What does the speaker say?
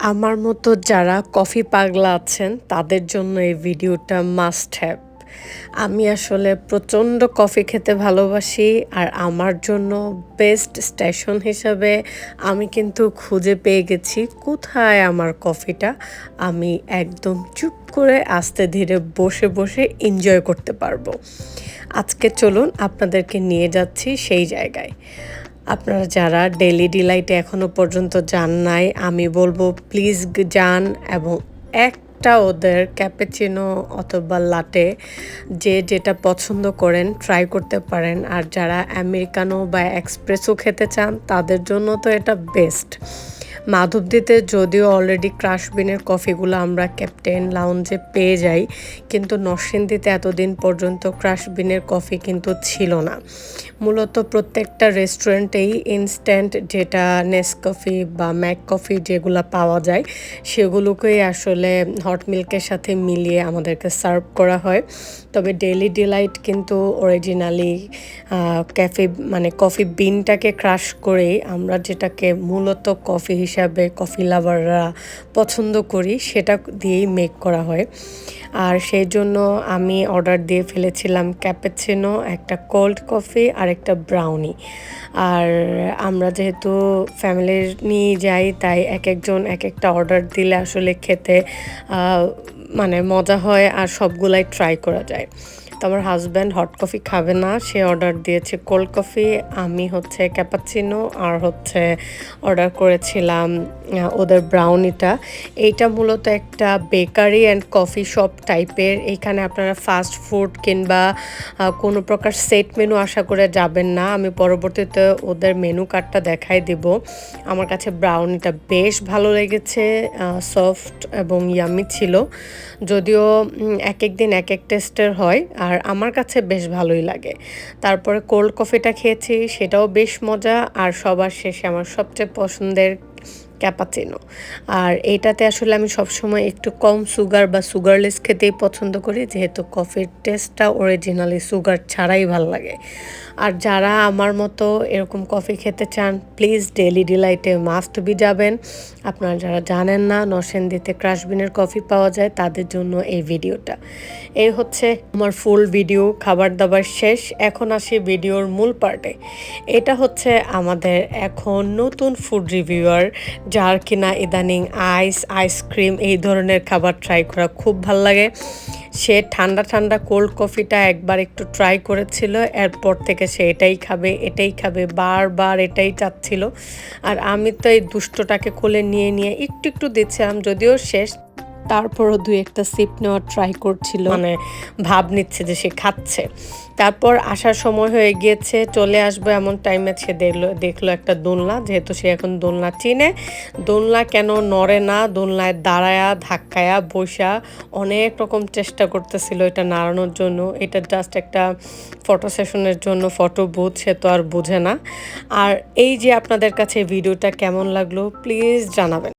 আমার মতো যারা কফি পাগলা আছেন, তাদের জন্য এই ভিডিওটা মাস্ট হ্যাভ আমি আসলে প্রচণ্ড কফি খেতে ভালোবাসি, আর আমার জন্য বেস্ট স্টেশন হিসাবে আমি কিন্তু খুঁজে পেয়ে গেছি কোথায় আমার কফিটা। আমি একদম চুপ করে আস্তে ধীরে বসে বসে এনজয় করতে পারব। আজকে চলুন আপনাদেরকে নিয়ে যাচ্ছি সেই জায়গায়। আপনারা যারা ডেলি ডিলাইটে এখনও পর্যন্ত যান নাই, আমি বলব প্লিজ যান এবং একটা ওদের ক্যাপেচিনো অথবা লাটে যে যেটা পছন্দ করেন ট্রাই করতে পারেন। আর যারা আমেরিকানো বা এক্সপ্রেসও খেতে চান, তাদের জন্য তো এটা বেস্ট মাধবদীতে যদিও অলরেডি ক্রাশবিনের কফিগুলো আমরা ক্যাপ্টেন লাউঞ্জে পেয়ে যাই, কিন্তু নরসিংদীতে এতদিন পর্যন্ত ক্রাশবিনের কফি কিন্তু ছিল না। মূলত প্রত্যেকটা রেস্টুরেন্টেই ইনস্ট্যান্ট যেটা নেস কফি বা ম্যাক কফি যেগুলো পাওয়া যায়, সেগুলোকেই আসলে হট মিল্কের সাথে মিলিয়ে আমাদেরকে সার্ভ করা হয়। তবে ডেলি ডিলাইট কিন্তু অরিজিনালি ক্যাফে মানে কফি বিনটাকে ক্রাশ করেই আমরা যেটাকে মূলত কফি হিসাবে কফি লাভাররা পছন্দ করি, সেটা দিয়েই মেক করা হয়। আর সেই জন্য আমি অর্ডার দিয়ে ফেলেছিলাম ক্যাপেচিনো একটা কোল্ড কফি আর একটা ব্রাউনি আর আমরা যেহেতু ফ্যামিলির নিয়ে যাই, তাই এক একজন এক একটা অর্ডার দিলে আসলে খেতে মানে মজা হয় আর সবগুলাই ট্রাই করা যায়। তো আমার হাজব্যান্ড হট কফি খাবে না। সে অর্ডার দিয়েছে কোল্ড কফি আমি হচ্ছে ক্যাপাচিনো আর হচ্ছে অর্ডার করেছিলাম ওদের ব্রাউনিটা এইটা মূলত একটা বেকারি অ্যান্ড কফি শপ টাইপের এইখানে আপনারা ফাস্ট ফুড কিংবা কোনো প্রকার সেট মেনু আশা করে যাবেন না। আমি পরবর্তীতে ওদের মেনু কার্ডটা দেখাই দেব। আমার কাছে ব্রাউনিটা বেশ ভালো লেগেছে সফট এবং ইয়ামি ছিল। যদিও এক এক দিন এক এক টেস্টের হয় আর আমার কাছে বেশ ভালোই লাগে। তারপরে কোল্ড কফিটা খেয়েছি, সেটাও বেশ মজা, আর সবার শেষে আমার সবচেয়ে পছন্দের ক্যাপাচিনো আর এটাতে আসলে আমি সবসময় একটু কম সুগার বা সুগারলেস খেতেই পছন্দ করি, যেহেতু কফির টেস্টটা অরিজিনালি সুগার ছাড়াই ভালো লাগে। আর যারা আমার মতো এরকম কফি খেতে চান প্লিজ ডেলি ডিলাইটে মাস্ট বি যাবেন। আপনারা যারা জানেন না নরসেন্দিতে ক্রাশবিনের কফি পাওয়া যায়, তাদের জন্য এই ভিডিওটা। এই হচ্ছে আমার ফুল ভিডিও খাবার দাবার শেষ। এখন আসি ভিডিওর মূল পার্টে এটা হচ্ছে আমাদের এখন নতুন ফুড রিভিউয়ার যার কিনা ইদানিং আইস আইসক্রিম এই ধরনের খাবার ট্রাই করা খুব ভালো লাগে। সে ঠান্ডা ঠান্ডা কোল্ড কফিটা একবার একটু ট্রাই করেছিল, এরপর থেকে সে এটাই খাবে এটাই খাবে, বারবার এটাই চাচ্ছিল। আর আমি তো এই দুষ্টটাকে কোলে নিয়ে নিয়ে একটু একটু দিচ্ছিলাম, যদিও শেষ তারপরও দুই একটা সিপ নেওয়ার ট্রাই করছিল। মানে ভাব নিচ্ছে যে সে খাচ্ছে। তারপর আসার সময় হয়ে গিয়েছে, চলে আসবে এমন টাইমে সে দেখল দেখল একটা দোলনা, যেহেতু সে এখন দোলনা চিনে। দোলনা কেন নড়ে না, দোলনায় দাঁড়ায়া, ধাক্কায়া বসা অনেক রকম চেষ্টা করতেছিল এটা নাড়ানোর জন্য। এটা জাস্ট একটা ফটো সেশনের জন্য ফটো বুথ সে তো আর বোঝে না। আর এই যে আপনাদের কাছে ভিডিওটা কেমন লাগল প্লিজ জানাবেন।